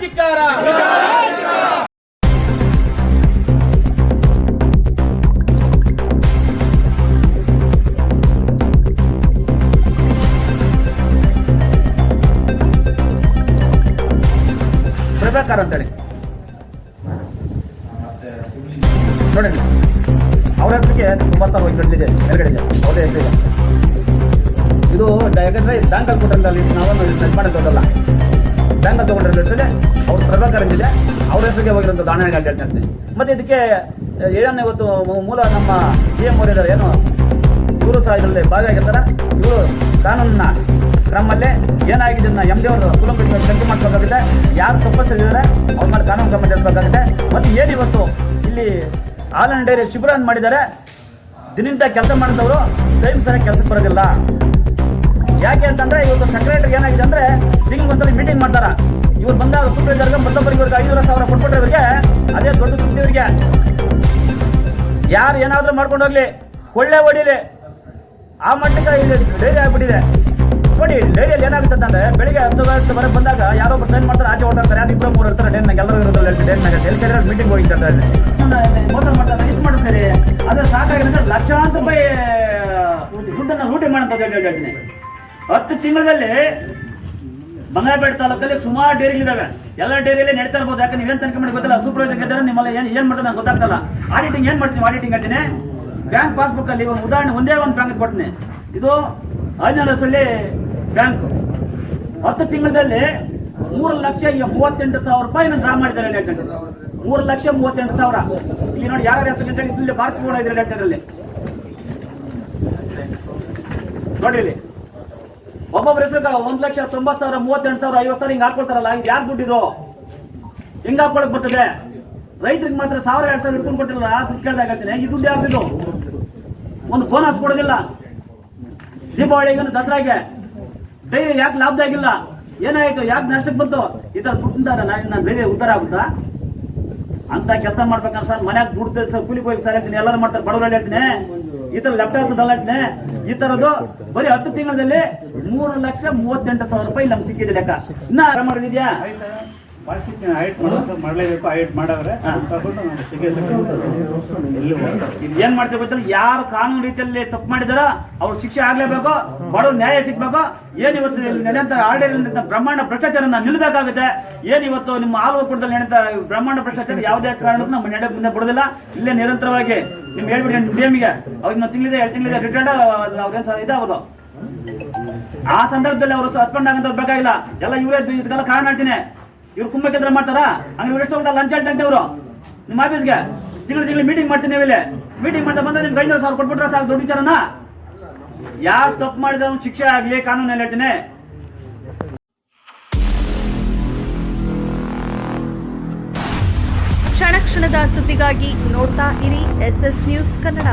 ಚಿಕ್ಕಾರ ಪ್ರಭಾಕರ್ ಅಂತೇಳಿ. ನೋಡಿ, ಅವ್ರ ಹೆಸರಿಗೆ ತುಂಬಾ ಹೋಗಿ ಎರಗಡೆ ಇದೆ ಅವರೇ ಹೆಸರಿದೆ ಇದು ಯಾಕಂದ್ರೆ ದಾಂಕಲ್ ಕೊಟ್ಟಂದಲ್ಲಿ ಸೆಟ್ ಮಾಡಿದ್ದಲ್ಲ ಬ್ಯಾಂಕಲ್ಲಿ ತಗೊಂಡಿರೋ ಲೆಟ್ರಲ್ಲಿ ಅವ್ರ ಪ್ರಭಾಕರ್ ಅಂತಿದೆ ಅವ್ರ ಹೆಸರಿಗೆ ಹೋಗಿರೋಂಥ ಅಂತ ಹೇಳ್ತಾ ಇರ್ತೀನಿ ಮತ್ತೆ ಇದಕ್ಕೆ ಏನನ್ನ ಇವತ್ತು ಮೂಲ ನಮ್ಮ ಸಿ ಎಂ ಅವರಿದ್ದಾರೆ ಏನು? ಇವರು ಸಹ ಇದರಲ್ಲಿ ಭಾಗಿಯಾಗಿರ್ತಾರೆ. ಇವರು ಕಾನೂನಿನ ಕ್ರಮಲ್ಲಿ ಏನಾಗಿದೆ ಎಂ ಡಿ ಅವರು ಕುಲಂಬಿತ ತನಿಖೆ ಮಾಡಬೇಕಾಗಿದೆ ಯಾರು ತಪ್ಪಿಸಿದ್ದಾರೆ ಅವ್ರ ಮೇಲೆ ಕಾನೂನು ಕ್ರಮ ಜರುಗಬೇಕಾಗಿದೆ ಮತ್ತು ಏನು ಇವತ್ತು ಇಲ್ಲಿ ಆಲನ್ ಡೈರಿ ಶಿಬಿರ ಮಾಡಿದ್ದಾರೆ, ದಿನದಿಂದ ಕೆಲಸ ಮಾಡಿದವರು ಟೈಮ್ ಸರಿಯಾಗಿ ಕೆಲಸಕ್ಕೆ ಬರೋದಿಲ್ಲ. ಯಾಕೆ ಅಂತಂದ್ರೆ, ಇವತ್ತು ಸೆಕ್ರೆಟರಿ ಏನಾಗಿದೆ ಅಂದ್ರೆ ತಿಂಗಳು ಇವ್ರು ಬಂದಾಗ ಸೂಪರ್ವೈಸರ್ಗೆ ಮತ್ತೊಬ್ಬರಿಗೆ ಇವ್ರಿಗೆ ಐದೂವರೆ ಸಾವಿರ ಕೊಟ್ಬಿಟ್ರೆ ಅದೇ ದೊಡ್ಡ ಸುದ್ದಿ ಇವರಿಗೆ. ಯಾರು ಏನಾದ್ರೂ ಮಾಡ್ಕೊಂಡು ಹೋಗ್ಲಿ, ಕೊಳ್ಳೆ ಆ ಮಟ್ಟಕ್ಕೆ ಇಲ್ಲಿ ಡೈರಿ ಆಗ್ಬಿಟ್ಟಿದೆ. ನೋಡಿ, ಡೈರಿಯಲ್ಲಿ ಏನಾಗುತ್ತೆ ಅಂತಂದ್ರೆ, ಬೆಳಿಗ್ಗೆ ಹತ್ತು ಗಂಟೆ ಬರೋ ಬಂದಾಗ ಯಾರೋ ಒಬ್ಬರು ಮಾಡ್ತಾರೆ, ಆಚೆ ಹೊಟ್ಟಾರೆ ಯಾರು ಇಬ್ಬರು ಮೂರು ಇರ್ತಾರೆ ಡೇನ್ ಎಲ್ಲರೂ ಇರೋದಿಲ್ಲ ಡೇನ್ ಎಲ್ಲಿ ಮೀಟಿಂಗ್ ಹೋಗಿದ್ದಾರೆ ಮೋಸ ಮಾಡ್ತಾರೆ ಇಷ್ಟು ಮಾಡ್ತಾರೆ. ಸಾಕಾಗಿದೆ ಸಾಕಾಗಿರುತ್ತೆ ಲಕ್ಷಾಂತರ ರೂಪಾಯಿ ದುಡ್ಡನ್ನು ಲೂಟಿ ಮಾಡಂತ ಹತ್ತು ತಿಂಗಳಲ್ಲಿ ಬಂಗಾರಪೇಟೆ ತಾಲೂಕಲ್ಲಿ ಸುಮಾರು ಡೇರಿಗಳಿದಾವೆ ಎಲ್ಲ ಡೇರಿಯಲ್ಲಿ ನಡೀತಾ ಇರ್ಬೋದು. ಯಾಕಂದ್ರೆ ನೀವೇನು ತನಕ ಮಾಡಿ ಗೊತ್ತಿಲ್ಲ. ಸೂಪರ್ವೈಸರ್ ನಿಮ್ಮಲ್ಲಿ ಏನು ಏನು ಮಾಡೋದು ನಂಗೆ ಗೊತ್ತಾಗ್ತಲ್ಲ. ಆಡಿಟಿಂಗ್ ಏನು ಮಾಡ್ತೀನಿ? ಆಡಿಟಿಂಗ್ ಅಂತೀನಿ. ಬ್ಯಾಂಕ್ ಪಾಸ್ಬುಕ್ ಅಲ್ಲಿ ಒಂದು ಉದಾಹರಣೆ, ಒಂದೇ ಒಂದು ಬ್ಯಾಂಕ್ ಕೊಡ್ತೀನಿ. ಇದು ಹಳ್ಳಿ ಬ್ಯಾಂಕ್ ಹತ್ತು ತಿಂಗಳಲ್ಲಿ ಮೂರು ಲಕ್ಷ ಮೂವತ್ತೆಂಟು ಸಾವಿರ ರೂಪಾಯಿ ಡ್ರಾ ಮಾಡಿದ್ದಾರೆ ಹೇಳ್ತಾರೆ ಮೂರು ಲಕ್ಷ ಮೂವತ್ತೆಂಟು ಸಾವಿರ. ಇಲ್ಲಿ ನೋಡಿ ಯಾರ ಹೆಸರು ಇಲ್ಲಿ ಭಾರತ ಕೂಡ ಇದ್ರೆ ಹೇಳ್ತಾರೆ ನೋಡಿ ಒಬ್ಬೊಬ್ಬರ ಹೆಸರು ಒಂದ್ ಲಕ್ಷ ತೊಂಬತ್ ಸಾವಿರ, ಮೂವತ್ತೆಂಟು ಸಾವಿರ, ಐವತ್ತು ಸಾವಿರ ಹಿಂಗ್ ಹಾಕೊಳ್ತಾರಲ್ಲ ಇದು ಯಾರು ದುಡ್ಡಿರೋ ಹಿಂಗ್ ಹಾಕೊಳಕ್ ಬರ್ತದೆ. ರೈತರಿಗೆ ಮಾತ್ರ ಸಾವಿರ, ಎರಡು ಸಾವಿರ ಹಿಡ್ಕೊಂಡು ಕೊಟ್ಟಿರಲ್ಲ ದುಡ್ಡು ಕೇಳ್ದಾಗ ಹೇಳ್ತೀನಿ. ಈ ದುಡ್ಡು ಯಾರ್ದಿದು ಒಂದು ಬೋನಸ್ ಕೊಡೋದಿಲ್ಲ ದೀಪಾವಳಿಗೆ ದಸರಾಗೆ. ಡೈರಿ ಯಾಕೆ ಲಾಭದಾಗಿಲ್ಲ ಏನಾಯ್ತು? ಯಾಕೆ ನಷ್ಟಕ್ಕೆ ಬಂತು? ಈ ತರ ದುಡ್ಡಿಂದ ನಾನು ಬೇರೆ ಉದ್ಧಾರ ಆಗುತ್ತಾ? ಅಂತ ಕೆಲಸ ಮಾಡ್ಬೇಕಂತ ಸರ್. ಮನ್ಯಾಗ ದುಡ್ಡು ಕೂಲಿ ಹೋಗಿ ಸರ್ ಹೇಳ್ತೀನಿ. ಎಲ್ಲರೂ ಮಾಡ್ತಾರೆ. ಬಡವರಲ್ಲಿ ಹೇಳ್ತೀನಿ. ಈ ತರ ಲ್ಯಾಪ್ಟಾಪ್ ಹೇಳ್ತೀನಿ ಈ ತರದ್ದು ಬರೀ ಹತ್ತು ತಿಂಗಳಲ್ಲಿ ಮೂರು ಲಕ್ಷ ಮೂವತ್ತೆಂಟು ಸಾವಿರ ರೂಪಾಯಿ ನಮ್ಗೆ ಸಿಕ್ಕಿದೆ ಲೆಕ್ಕ. ಇನ್ನ ಆರಾಮ ಮಾಡಿದ್ಯಾ? ಹೈಟ್ ಮಾಡಲೇಬೇಕು ಹೈಟ್ ಮಾಡವ್ರೆ. ಏನ್ ಮಾಡ್ತೀವಿ ಗೊತ್ತಿಲ್ಲ? ಯಾರು ಕಾನೂನು ರೀತಿಯಲ್ಲಿ ತಪ್ಪು ಮಾಡಿದಾರೋ ಅವ್ರ ಶಿಕ್ಷೆ ಆಗ್ಲೇಬೇಕು ಬಡವ್ರ ನ್ಯಾಯ ಸಿಗ್ಬೇಕು. ಏನ್ ಇವತ್ತು ನಡೆಯಂತ ಆರ್ಡರ್ ಬ್ರಹ್ಮಾಂಡ ಭ್ರಷ್ಟಾಚಾರನ ನಿಲ್ಬೇಕಾಗುತ್ತೆ ಏನ್ ಇವತ್ತು ನಿಮ್ಮ ಆಲ್ವ ಕುಟದಲ್ಲಿ ನಡೆದ ಬ್ರಹ್ಮಾಂಡ ಭ್ರಷ್ಟಾಚಾರ ಯಾವುದೇ ಕಾರಣಕ್ಕೂ ನಮ್ಮ ನಡೆ ಮುಂದೆ ಬಿಡುದಿಲ್ಲ ಇಲ್ಲೇ ನಿರಂತರವಾಗಿ ನಿಮ್ಗೆ ಹೇಳ್ಬಿಡಿ ಡಿಎಮ್ಗೆ ಅವ್ರಿಗೆ ನಾವು ತಿಂಗಳಿದೆ, ಎರಡು ತಿಂಗಳಿದೆ ರಿಟೈರ್ಡ್ ಅವ್ರೇನು ಇದಾಗೋದು? ಆ ಸಂದರ್ಭದಲ್ಲಿ ಅವರು ಸಸ್ಪೆಂಡ್ ಆಗಂತ ಬೇಕಾಗಿಲ್ಲ. ಎಲ್ಲ ಇವರೇ ಇದಕ್ಕೆಲ್ಲ ಕಾರಣ ಹೇಳ್ತೀನಿ. ಇವ್ರು ಕುಂಭಕೇಂದ್ರ ಮಾಡ್ತಾರಾ? ಹಂಗೆ ಇವ್ರು ಎಷ್ಟು ಲಂಚ್ ಹೇಳ್ತಂತೆ ಇವರು. ನಿಮ್ಮ ಆಫೀಸ್ಗೆ ತಿಂಗಳು ತಿಂಗಳು ಮೀಟಿಂಗ್ ಮಾಡ್ತೀನಿ ನೀವು ಮೀಟಿಂಗ್ ಮಾಡ್ತಾ ಬಂದ್ರೆ ನಿಮ್ಗೆ ಐನೂರು ಸಾವಿರ ಕೊಟ್ಬಿಟ್ರೆ ಸಾಕು ದೊಡ್ಡ ವಿಚಾರನ. ಯಾರು ತಪ್ಪು ಮಾಡಿದ ಶಿಕ್ಷೆ ಆಗಲಿ ಕಾನೂನಲ್ಲಿ ಹೇಳ್ತೀನಿ. ಕ್ಷಣ ಕ್ಷಣದ ಸುದ್ದಿಗಾಗಿ ನೋಡ್ತಾ ಇರಿ ಎಸ್ ನ್ಯೂಸ್ ಕನ್ನಡ.